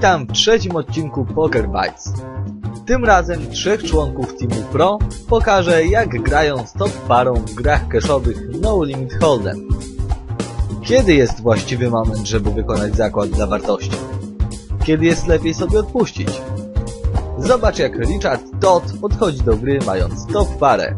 Witam w trzecim odcinku Poker Bites. Tym razem trzech członków Teamu Pro pokaże jak grają z top parą w grach cashowych No Limit Hold'em. Kiedy jest właściwy moment, żeby wykonać zakład dla wartości? Kiedy jest lepiej sobie odpuścić? Zobacz jak Richard Todd podchodzi do gry mając top parę.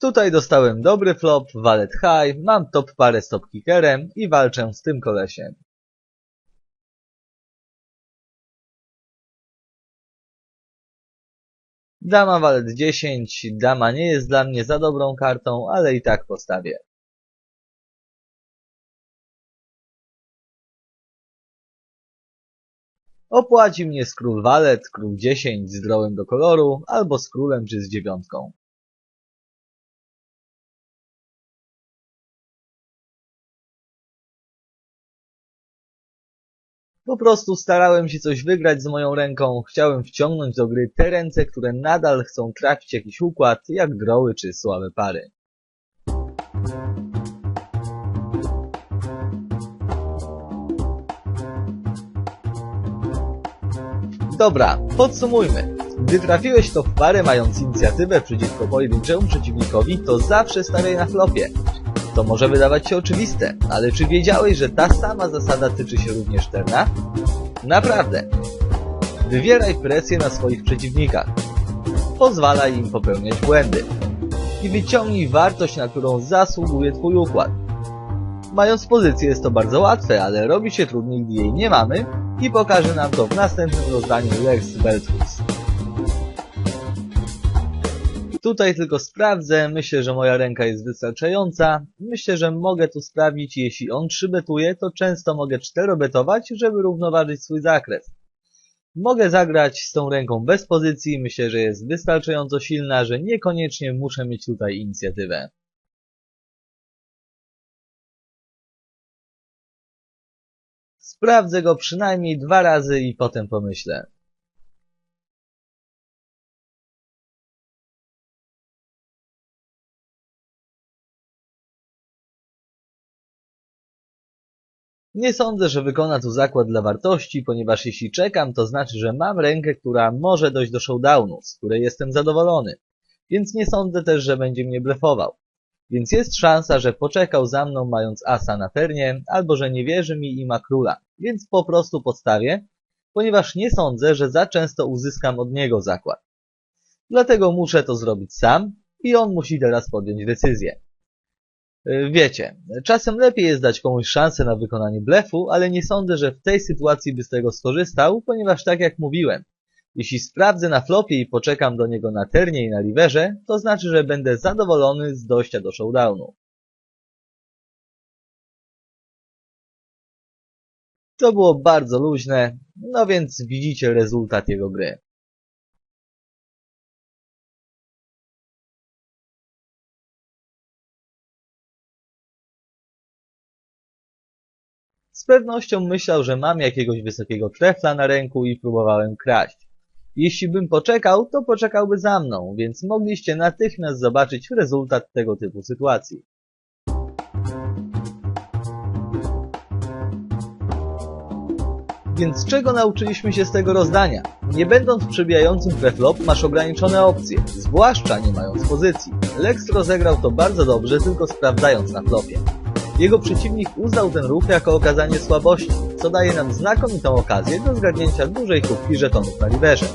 Tutaj dostałem dobry flop, walet high, mam top parę z top kickerem i walczę z tym kolesiem. Dama walet 10, dama nie jest dla mnie za dobrą kartą, ale i tak postawię. Opłaci mnie z król walet, król 10 z drołem do koloru, albo z królem czy z dziewiątką. Po prostu starałem się coś wygrać z moją ręką, chciałem wciągnąć do gry te ręce, które nadal chcą trafić jakiś układ, jak droły czy słabe pary. Dobra, podsumujmy. Gdy trafiłeś to w parę mając inicjatywę przeciwko pojedynczemu przeciwnikowi, to zawsze stawiaj na flopie. To może wydawać się oczywiste, ale czy wiedziałeś, że ta sama zasada tyczy się również terna? Naprawdę. Wywieraj presję na swoich przeciwnikach. Pozwalaj im popełniać błędy. I wyciągnij wartość, na którą zasługuje Twój układ. Mając pozycję jest to bardzo łatwe, ale robi się trudniej, gdy jej nie mamy i pokaże nam to w następnym rozdaniu Lex Beltrus. Tutaj tylko sprawdzę, myślę, że moja ręka jest wystarczająca. Myślę, że mogę tu sprawdzić, jeśli on 3 betuje, to często mogę 4 betować, żeby równoważyć swój zakres. Mogę zagrać z tą ręką bez pozycji, myślę, że jest wystarczająco silna, że niekoniecznie muszę mieć tutaj inicjatywę. Sprawdzę go przynajmniej dwa razy i potem pomyślę. Nie sądzę, że wykona tu zakład dla wartości, ponieważ jeśli czekam, to znaczy, że mam rękę, która może dojść do showdownu, z której jestem zadowolony. Więc nie sądzę też, że będzie mnie blefował. Więc jest szansa, że poczekał za mną mając asa na ternie, albo że nie wierzy mi i ma króla. Więc po prostu postawię, ponieważ nie sądzę, że za często uzyskam od niego zakład. Dlatego muszę to zrobić sam i on musi teraz podjąć decyzję. E, wiecie, czasem lepiej jest dać komuś szansę na wykonanie blefu, ale nie sądzę, że w tej sytuacji by z tego skorzystał, ponieważ tak jak mówiłem, jeśli sprawdzę na flopie i poczekam do niego na ternie i na riverze, to znaczy, że będę zadowolony z dojścia do showdownu. To było bardzo luźne, no więc widzicie rezultat jego gry. Pewnością myślał, że mam jakiegoś wysokiego trefla na ręku i próbowałem kraść. Jeśli bym poczekał, to poczekałby za mną, więc mogliście natychmiast zobaczyć rezultat tego typu sytuacji. Więc czego nauczyliśmy się z tego rozdania? Nie będąc przebijającym preflop masz ograniczone opcje, zwłaszcza nie mając pozycji. Lex rozegrał to bardzo dobrze, tylko sprawdzając na flopie. Jego przeciwnik uznał ten ruch jako okazanie słabości, co daje nam znakomitą okazję do zgarnięcia dużej kubki żetonów na riverze.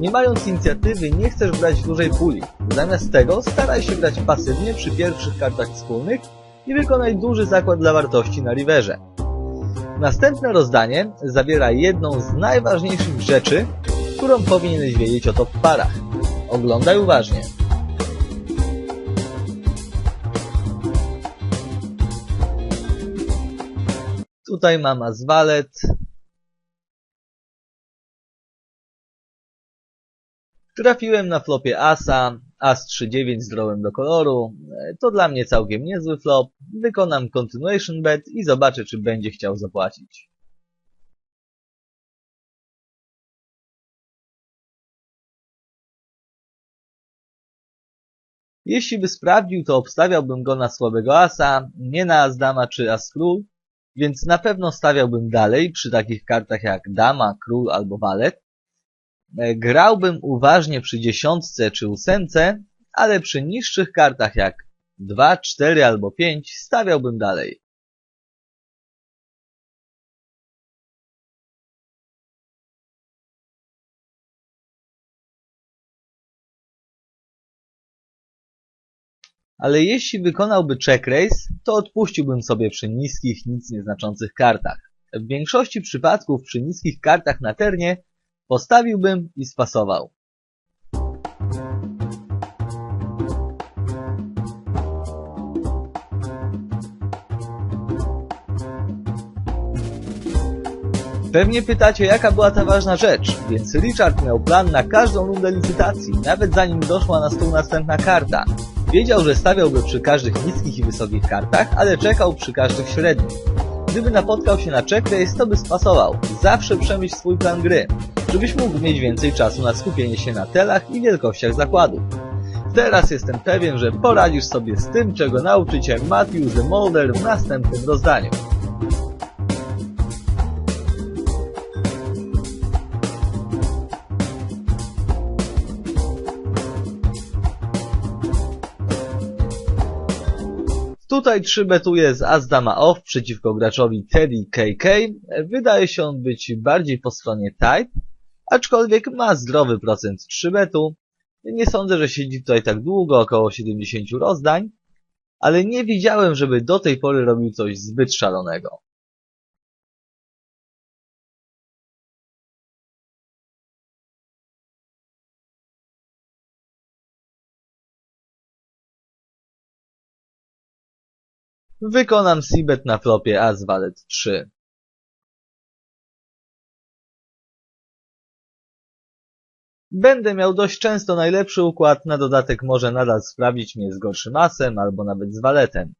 Nie mając inicjatywy nie chcesz grać dużej puli. Zamiast tego staraj się grać pasywnie przy pierwszych kartach wspólnych i wykonaj duży zakład dla wartości na riverze. Następne rozdanie zawiera jedną z najważniejszych rzeczy, którą powinieneś wiedzieć o top parach. Oglądaj uważnie. Tutaj mam Aswalet. Trafiłem na flopie Asa, As 3-9 z drawem do koloru. To dla mnie całkiem niezły flop. Wykonam continuation bet i zobaczę, czy będzie chciał zapłacić. Jeśli by sprawdził, to obstawiałbym go na słabego asa, nie na as dama czy as król, więc na pewno stawiałbym dalej przy takich kartach jak dama, król albo walet. E, Grałbym uważnie przy dziesiątce czy ósemce, ale przy niższych kartach jak 2, 4 albo 5 stawiałbym dalej. Ale jeśli wykonałby check raise, to odpuściłbym sobie przy niskich, nic nieznaczących kartach. W większości przypadków przy niskich kartach na ternie postawiłbym i spasował. Pewnie pytacie, jaka była ta ważna rzecz, więc Richard miał plan na każdą rundę licytacji, nawet zanim doszła na stół następna karta. Wiedział, że stawiałby przy każdych niskich i wysokich kartach, ale czekał przy każdych średnich. Gdyby napotkał się na check race, to by spasował. Zawsze przemyśl swój plan gry, żebyś mógł mieć więcej czasu na skupienie się na telach i wielkościach zakładów. Teraz jestem pewien, że poradzisz sobie z tym, czego nauczy Matthew the Molder w następnym rozdaniu. Tutaj 3 betuje z As Dama Off przeciwko graczowi Teddy KK. Wydaje się on być bardziej po stronie Type, aczkolwiek ma zdrowy procent 3 betu. Nie sądzę, że siedzi tutaj tak długo, około 70 rozdań, ale nie widziałem, żeby do tej pory robił coś zbyt szalonego. Wykonam Sibet na flopie As Valet 3. Będę miał dość często najlepszy układ, na dodatek może nadal sprawdzić mnie z gorszym asem albo nawet z waletem.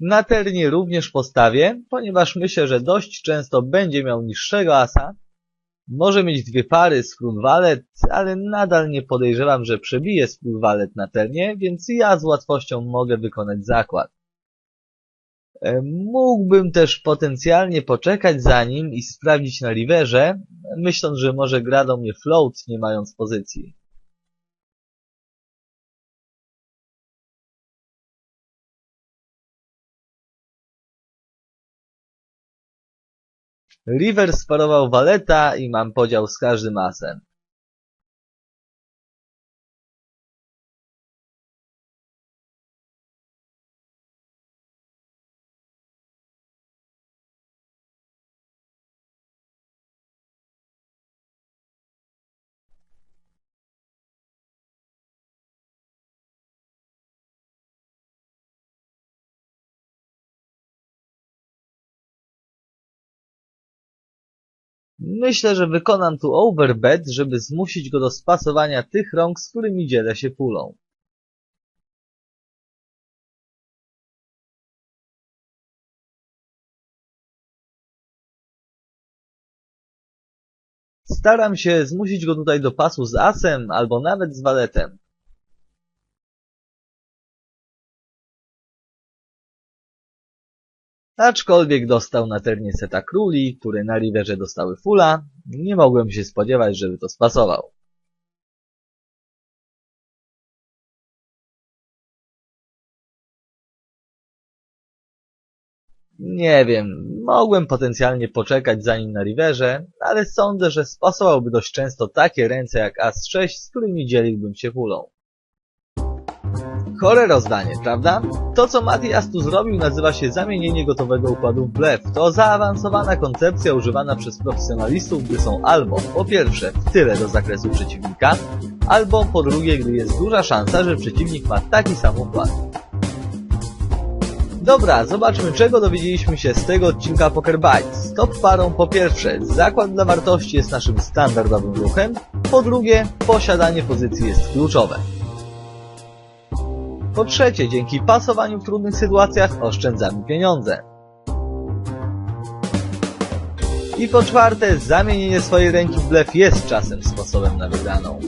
Na ternie również postawię, ponieważ myślę, że dość często będzie miał niższego asa. Może mieć dwie pary z król walet, ale nadal nie podejrzewam, że przebije z król walet na ternie, więc ja z łatwością mogę wykonać zakład. E, Mógłbym też potencjalnie poczekać za nim i sprawdzić na riverze, myśląc, że może gra do mnie float, nie mając pozycji. River sparował waleta i mam podział z każdym asem. Myślę, że wykonam tu overbet, żeby zmusić go do spasowania tych rąk, z którymi dzielę się pulą. Staram się zmusić go tutaj do pasu z asem, albo nawet z waletem. Aczkolwiek dostał na ternie seta króli, które na riverze dostały fula, nie mogłem się spodziewać, żeby to spasował. Nie wiem, mogłem potencjalnie poczekać za nim na riverze, ale sądzę, że spasowałby dość często takie ręce jak As-6, z którymi dzieliłbym się pulą. Chore rozdanie, prawda? To co Matias tu zrobił nazywa się zamienienie gotowego układu w blef. To zaawansowana koncepcja używana przez profesjonalistów, gdy są albo po pierwsze w tyle do zakresu przeciwnika, albo po drugie, gdy jest duża szansa, że przeciwnik ma taki sam układ. Dobra, zobaczmy czego dowiedzieliśmy się z tego odcinka Poker Bites. Top parą po pierwsze, zakład dla wartości jest naszym standardowym ruchem, po drugie, posiadanie pozycji jest kluczowe. Po trzecie, dzięki pasowaniu w trudnych sytuacjach oszczędzamy pieniądze. I po czwarte, zamienienie swojej ręki w blef jest czasem sposobem na wygraną.